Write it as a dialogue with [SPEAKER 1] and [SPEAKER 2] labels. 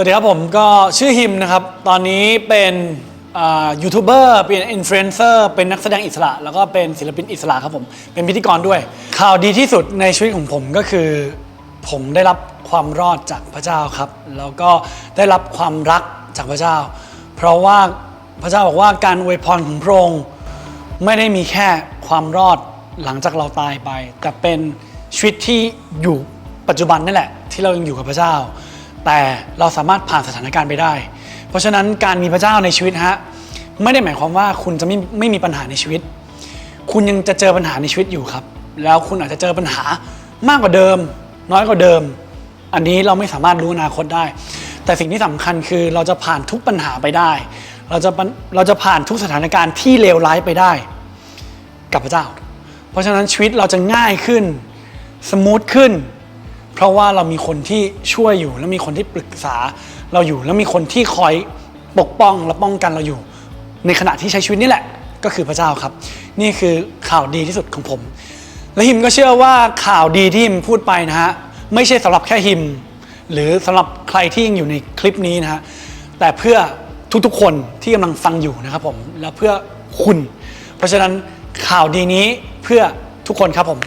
[SPEAKER 1] วัสดีครับผมก็ชื่อฮิมนะครับ ตอนนี้เป็นยูทูบเบอร์เป็นอินฟลูเอนเซอร์เป็นนักแสดงอิสระ แล้วก็เป็นศิลปินอิสระครับผมเป็นพิธีกรด้วย ข่าวดีที่สุดในชีวิตของผมก็คือ ผมได้รับความรอดจากพระเจ้าครับ แล้วก็ได้รับความรักจากพระเจ้า เพราะว่าพระเจ้าบอกว่าการอวยพรของพระองค์ไม่ได้มีแค่ความรอดหลังจากเราตายไป แต่เป็นชีวิตที่อยู่ปัจจุบันนี่แหละ ที่เรายังอยู่กับพระเจ้า แต่เราสามารถผ่านสถานการณ์ไปได้ เพราะฉะนั้นการมีพระเจ้าในชีวิตฮะไม่ได้หมายความว่าคุณจะไม่ไม่มีปัญหาในชีวิต คุณยังจะเจอปัญหาในชีวิตอยู่ครับ แล้วคุณอาจจะเจอปัญหามากกว่าเดิม น้อยกว่าเดิม อันนี้เราไม่สามารถรู้อนาคตได้ แต่สิ่งที่สำคัญคือเราจะผ่านทุกปัญหาไปได้ เราจะเราจะผ่านทุกสถานการณ์ที่เลวร้ายไปได้ กับพระเจ้า เพราะฉะนั้นชีวิตเราจะง่ายขึ้น สมูทขึ้น เพราะว่าเรามีคนที่ช่วยอยู่ แล้วมีคนที่ปรึกษาเราอยู่ แล้วมีคนที่คอยปกป้องและป้องกันเราอยู่ ในขณะที่ใช้ชีวิตนี่แหละ ก็คือพระเจ้าครับ นี่คือข่าวดีที่สุดของผม และฮิมก็เชื่อว่าข่าวดีที่ฮิมพูดไปนะฮะไม่ใช่สำหรับแค่ฮิม หรือสำหรับใครที่ยังอยู่ในคลิปนี้นะฮะแต่เพื่อทุกๆคนที่กำลังฟังอยู่นะครับผมและเพื่อคุณ เพราะฉะนั้นข่าวดีนี้เพื่อทุกคนครับผม